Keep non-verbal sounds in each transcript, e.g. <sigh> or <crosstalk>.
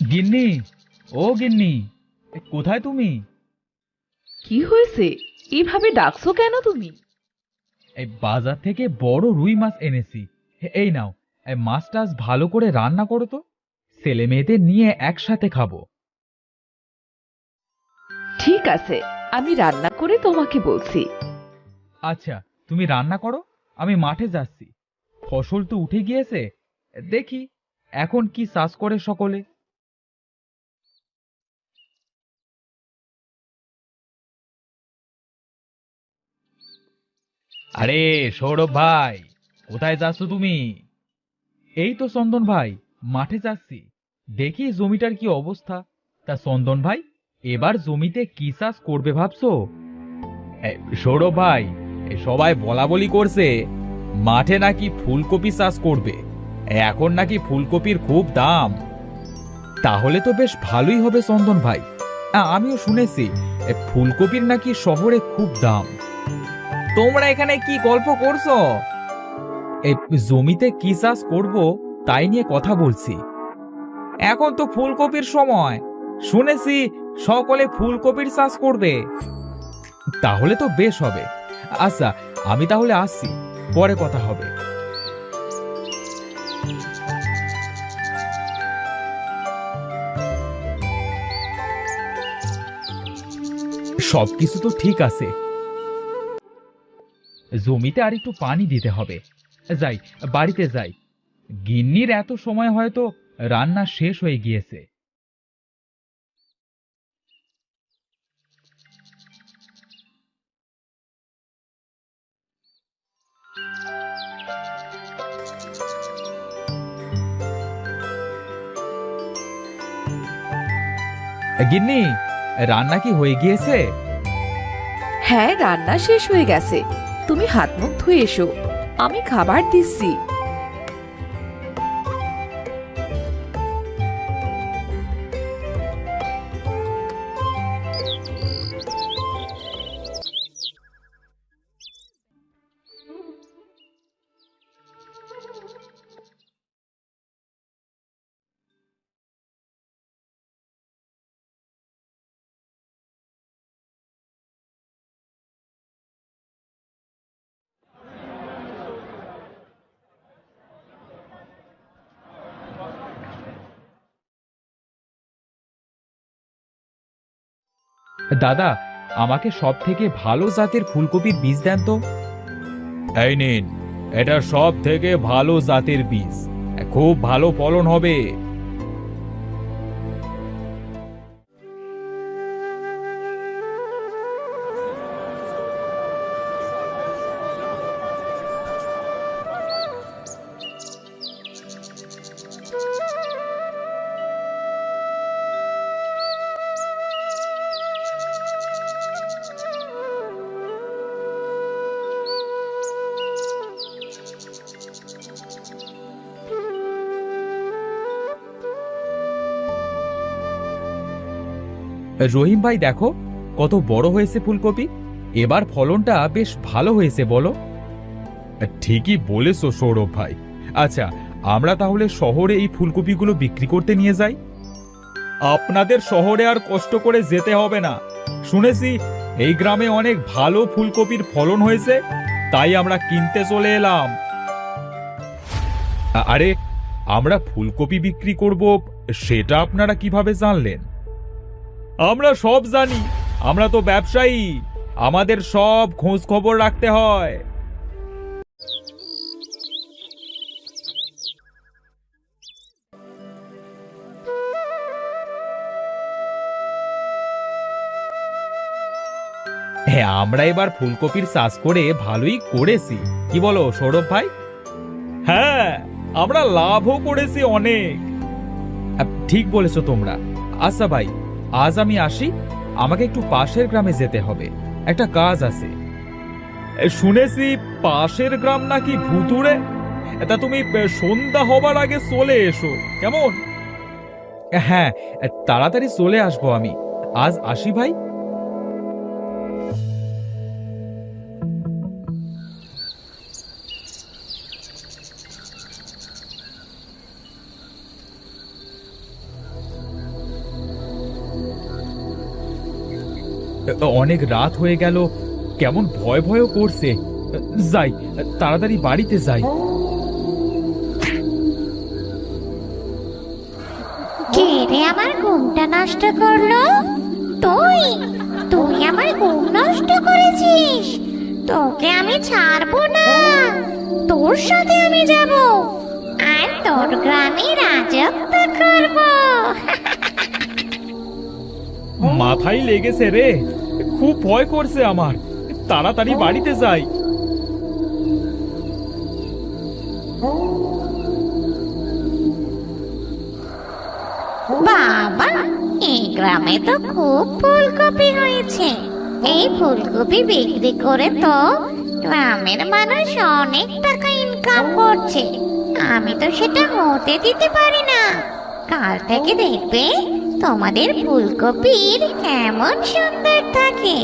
গিন্নি ও গিন্নি এ, কোথায় তুমি? কি হয়েছে? এইভাবে ডাকছো কেন তুমি? এই বাজার থেকে বড় রুই মাছ এনেছি। হে, এই নাও এই মাছটা আজ ভালো করে রান্না করো তো। ছেলে মেয়েদের নিয়ে একসাথে খাব। ঠিক আছে আমি রান্না করে তোমাকে বলছি। আচ্ছা তুমি রান্না করো আমি মাঠে যাচ্ছি। ফসল তো উঠে গিয়েছে দেখি এখন কি চাষ করে সকলে? আরে, সৌরভ ভাই, কোথায় যাচ্ছ তুমি? এই তো চন্দন ভাই, মাঠে যাচ্ছি। দেখি জমিটার কি অবস্থা। তা চন্দন ভাই, এবার জমিতে কি চাষ করবে ভাবছ? সৌরভ ভাই সবাই বলা বলি করছে, মাঠে নাকি ফুলকপি চাষ করবে। এখন নাকি ফুলকপির খুব দাম। তাহলে তো বেশ ভালোই হবে চন্দন ভাই। আমিও শুনেছি ফুলকপির নাকি শহরে খুব দাম। তোমরা এখানে কি গল্প করছ? এ, জমিতে কি চাষ করব তাই নিয়ে কথা বলছি। এখন তো ফুলকপির সময়। শুনেছি সকলে ফুলকপির চাষ করবে। তাহলে তো বেশ হবে। আচ্ছা আমি তাহলে আসছি। পরে কথা হবে। সবকিছু তো ঠিক আছে। জমিতে আর একটু পানি দিতে হবে। যাই, বাড়িতে যাই। গিন্নির এত সময় হয়তো রান্না শেষ হয়ে গিয়েছে। গিন্নি, রান্না কি হয়ে গিয়েছে? হ্যাঁ রান্না শেষ হয়ে গেছে। তুমি হাত মুখ ধুয়ে এসো। আমি খাবার দিচ্ছি। দাদা, আমাকে সব থেকে ভালো জাতের ফুলকপির বীজ দেন তো। এই নিন, এটা সব থেকে ভালো জাতের বীজ। খুব ভালো ফলন হবে। রহিম ভাই দেখো, কত বড় হয়েছে ফুলকপি। এবার ফলনটা বেশ ভালো হয়েছে, বলো। ঠিকই বলেছ, সৌরভ ভাই। আচ্ছা আমরা তাহলে শহরে এই ফুলকপিগুলো বিক্রি করতে নিয়ে যাই? আপনাদের শহরে আর কষ্ট করে যেতে হবে না। শুনেছি, এই গ্রামে অনেক ভালো ফুলকপির ফলন হয়েছে, তাই আমরা কিনতে চলে এলাম। আরে, আমরা ফুলকপি বিক্রি করব, সেটা আপনারা কীভাবে জানলেন? আমরা সব জানি, আমরা তো ব্যবসায়ী, আমাদের সব খোঁজ খবর রাখতে হয়। হ্যাঁ আমরা এবার ফুলকপির চাষ করে ভালোই করেছি। কি বলো, সৌরভ ভাই? হ্যাঁ আমরা লাভও করেছি অনেক। ঠিক বলেছ তোমরা। আচ্ছা ভাই আজ আমি আসি আমাকে একটু পাশের গ্রামে যেতে হবে। একটা কাজ আছে। শুনেছি পাশের গ্রাম নাকি ভুতুরে তা তুমি সন্ধ্যা হবার আগে চলে এসো কেমন? হ্যাঁ তাড়াতাড়ি চলে আসব আমি। আজ আসি ভাই। অনেক রাত হয়ে গেল। কেমন ভয় ভয়ও করছে। যাই, তাড়াতাড়ি বাড়িতে যাই। কে আমার ঘুমটা নষ্ট করল? তুই তুই আমার ঘুম নষ্ট করেছিস। তোকে আমি ছাড়বো না। তোর সাথে আমি যাব। আর তোর গ্রামে রাজত্ব করব। <laughs> মাথায় লেগেছে রে। খুব ভয় করছে আমার। তাড়াতাড়ি বাড়িতে যাই। বাবা এই গ্রামে তো খুব ফুলকপি হয়েছে। এই ফুলকপি বিক্রি করে তো গ্রামের মানুষ অনেক টাকা ইনকাম করছে। আমি তো সেটা হতে দিতে পারি না। কাল থেকে দেখবে তোমাদের ফুলকপির কেমন সুন্দর থাকে।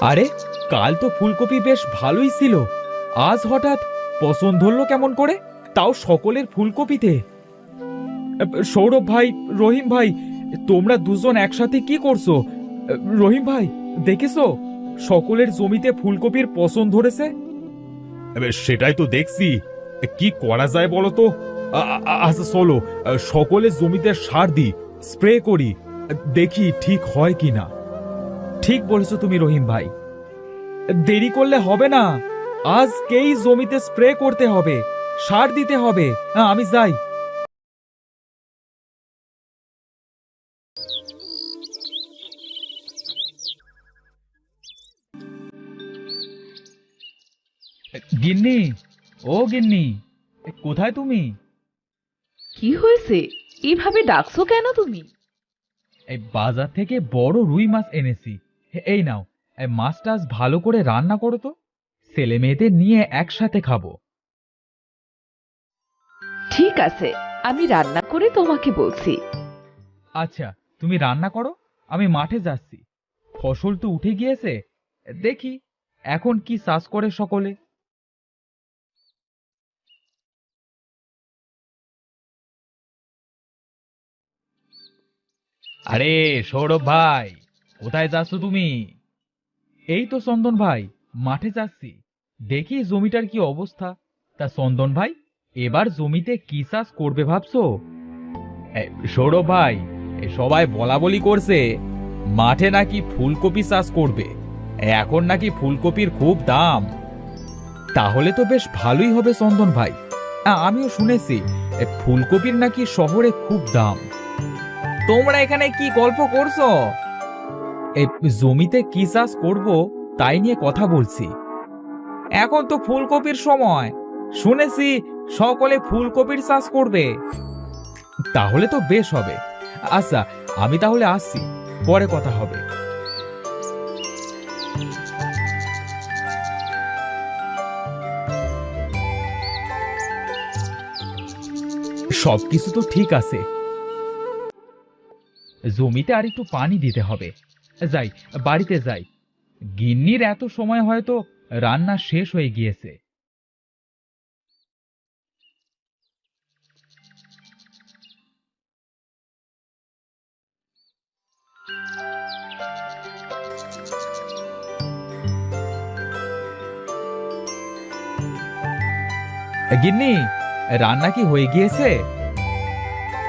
আরে, কাল তো ফুলকপি বেশ ভালোই ছিল। আজ হঠাৎ পছন্দ হলো কেমন করে? তাও সকলের ফুলকপিতে। সৌরভ ভাই, রহিম ভাই, তোমরা দুজন একসাথে কি করছ? রহিম ভাই, দেখেছ? সকলের জমিতে ফুলকপির পছন্দ ধরেছে? সেটাই তো দেখছি। কি করা যায় বলো তো? আচ্ছা চলো। সকলের জমিতে সার দিই স্প্রে করি। দেখি ঠিক হয় কি না ঠিক বলেছ তুমি রহিম ভাই। দেরি করলে হবে না। আজকেই জমিতে স্প্রে করতে হবে। সার দিতে হবে। হ্যাঁ, আমি যাই। গিন্নি ও গিন্নি কোথায় তুমি? কি হয়েছে? এভাবে ডাকছো কেন তুমি? এই বাজার থেকে বড় রুই মাছ এনেছি। এই নাও এই মাছটা আজ ভালো করে রান্না করো তো। ছেলে মেয়েদের নিয়ে একসাথে খাব। ঠিক আছে আমি রান্না করে তোমাকে বলছি। আচ্ছা তুমি রান্না করো আমি মাঠে যাচ্ছি। ফসল তো উঠে গিয়েছে দেখি এখন কি চাষ করে সকলে? আরে, সৌরভ ভাই, কোথায় যাচ্ছ তুমি? এই তো চন্দন ভাই, মাঠে যাচ্ছি। দেখি জমিটার কি অবস্থা। তা চন্দন ভাই, এবার জমিতে কি চাষ করবে ভাবছ? সৌরভ ভাই সবাই বলা বলি করছে, মাঠে নাকি ফুলকপি চাষ করবে। এখন নাকি ফুলকপির খুব দাম। তাহলে তো বেশ ভালোই হবে চন্দন ভাই। আমিও শুনেছি ফুলকপির নাকি শহরে খুব দাম। তোমরা এখানে কি গল্প করছ? এই জমিতে কি চাষ করব তাই নিয়ে কথা বলছি। এখন তো ফুলকপির সময়। শুনেছি সকলে ফুলকপির চাষ করবে। তাহলে তো বেশ হবে। আচ্ছা আমি তাহলে আসছি। পরে কথা হবে। সবকিছু তো ঠিক আছে। জমিতে আর একটু পানি দিতে হবে। যাই, বাড়িতে যাই। গিন্নির এত সময় হয়তো রান্না শেষ হয়ে গিয়েছে। গিন্নি, রান্না কি হয়ে গিয়েছে?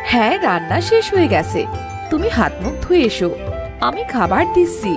হ্যাঁ রান্না শেষ হয়ে গেছে। তুমি হাত মুখ ধুয়ে এসো। আমি খাবার দিচ্ছি।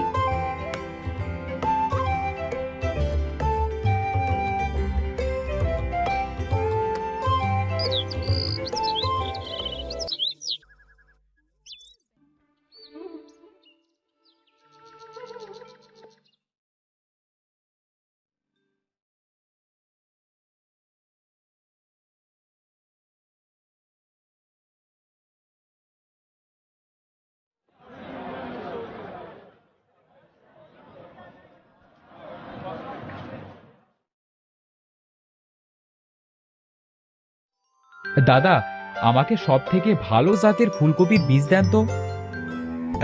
দাদা, আমাকে সব থেকে ভালো জাতের ফুলকপির বীজ দেন তো।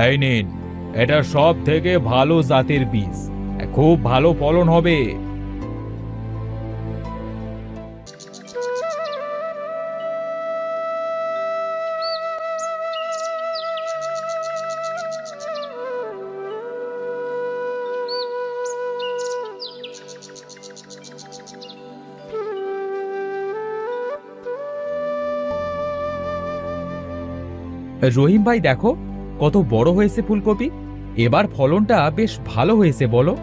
এই নিন, এটা সব থেকে ভালো জাতের বীজ। খুব ভালো ফলন হবে। রহিম ভাই দেখো, কত বড় হয়েছে ফুলকপি। এবার ফলনটা বেশ ভালো হয়েছে, বলো।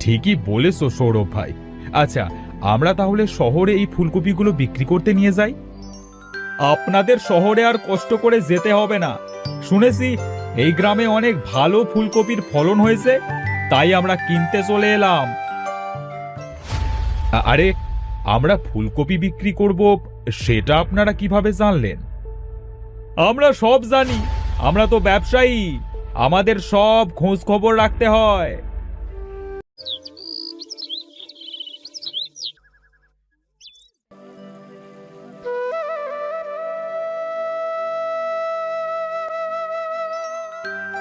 ঠিকই বলেছ, সৌরভ ভাই। আচ্ছা আমরা তাহলে শহরে এই ফুলকপিগুলো বিক্রি করতে নিয়ে যাই? আপনাদের শহরে আর কষ্ট করে যেতে হবে না। শুনেছি, এই গ্রামে অনেক ভালো ফুলকপির ফলন হয়েছে, তাই আমরা কিনতে চলে এলাম। আরে, আমরা ফুলকপি বিক্রি করব, সেটা আপনারা কীভাবে জানলেন? আমরা সব জানি, আমরা তো ব্যবসায়ী, আমাদের সব খোঁজ খবর রাখতে হয়।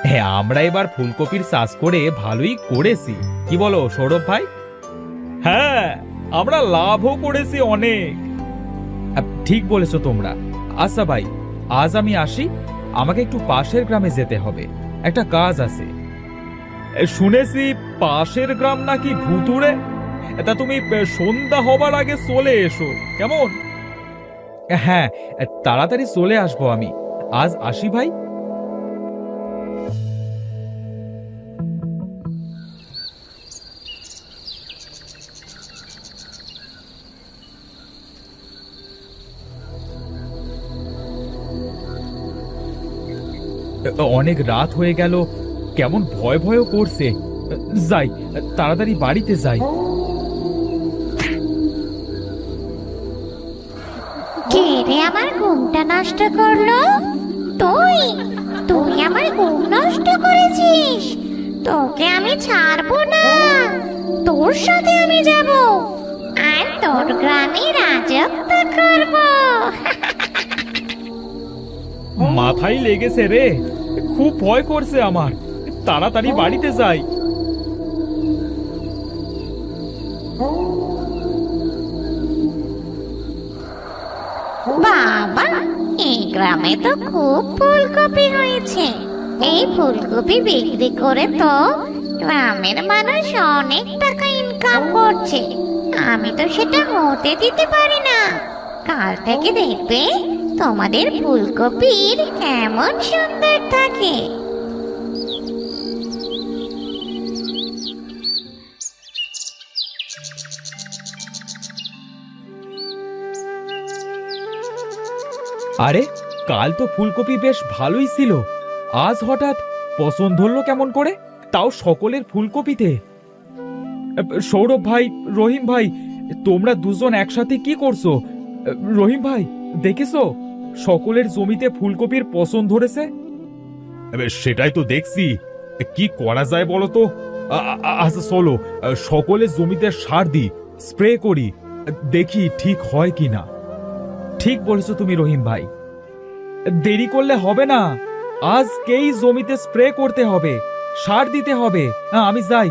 হ্যাঁ আমরা এবার ফুলকপির চাষ করে ভালোই করেছি। কি বলো, সৌরভ ভাই? হ্যাঁ আমরা লাভও করেছি অনেক। ঠিক বলেছ তোমরা। আচ্ছা ভাই আজ আমি আসি আমাকে একটু পাশের গ্রামে যেতে হবে। একটা কাজ আছে। শুনেছি পাশের গ্রাম নাকি ভুতুরে তা তুমি সন্ধ্যা হবার আগে চলে এসো কেমন? হ্যাঁ তাড়াতাড়ি চলে আসব আমি। আজ আসি ভাই। অনেক রাত হয়ে গেল। কেমন ভয় ভয়ও করছে। যাই তাড়াতাড়ি বাড়িতে যাই। কে রে আমার ঘুমটা নষ্ট করল? তুই তুই আমার ঘুম নষ্ট করেছিস। তোকে আমি ছাড়বো না। তোর সাথে আমি যাব। আর তোর গ্রামে রাজত্ব করব। মাথায় লেগেছে রে। খুব ভয় করছে আমার। তাড়াতাড়ি বাড়িতে যাই। বাবা, এই গ্রামে তো খুব ফুলকপি হয়েছে। এই ফুলকপি বিক্রি করে তো গ্রামের মানুষ অনেক টাকা ইনকাম করছে। আমি তো সেটা হতে দিতে পারি না। কাল থেকে দেখবে তোমাদের ফুলকপির কেমন সুন্দর থাকে। আরে, কাল তো ফুলকপি বেশ ভালোই ছিল। আজ হঠাৎ পছন্দ হলো কেমন করে? তাও সকলের ফুলকপিতে। সৌরভ ভাই, রহিম ভাই, তোমরা দুজন একসাথে কি করছ? রহিম ভাই, দেখেছ? সকলের জমিতে ফুলকপির পছন্দ ধরেছে? সেটাই তো দেখছি। কি করা যায় বলো তো? আচ্ছা চলো সকলের জমিতে সার দিই, স্প্রে করি, দেখি ঠিক হয় কি না। ঠিক বলেছ তুমি রহিম ভাই। দেরি করলে হবে না। আজকেই জমিতে স্প্রে করতে হবে, সার দিতে হবে। আমি যাই।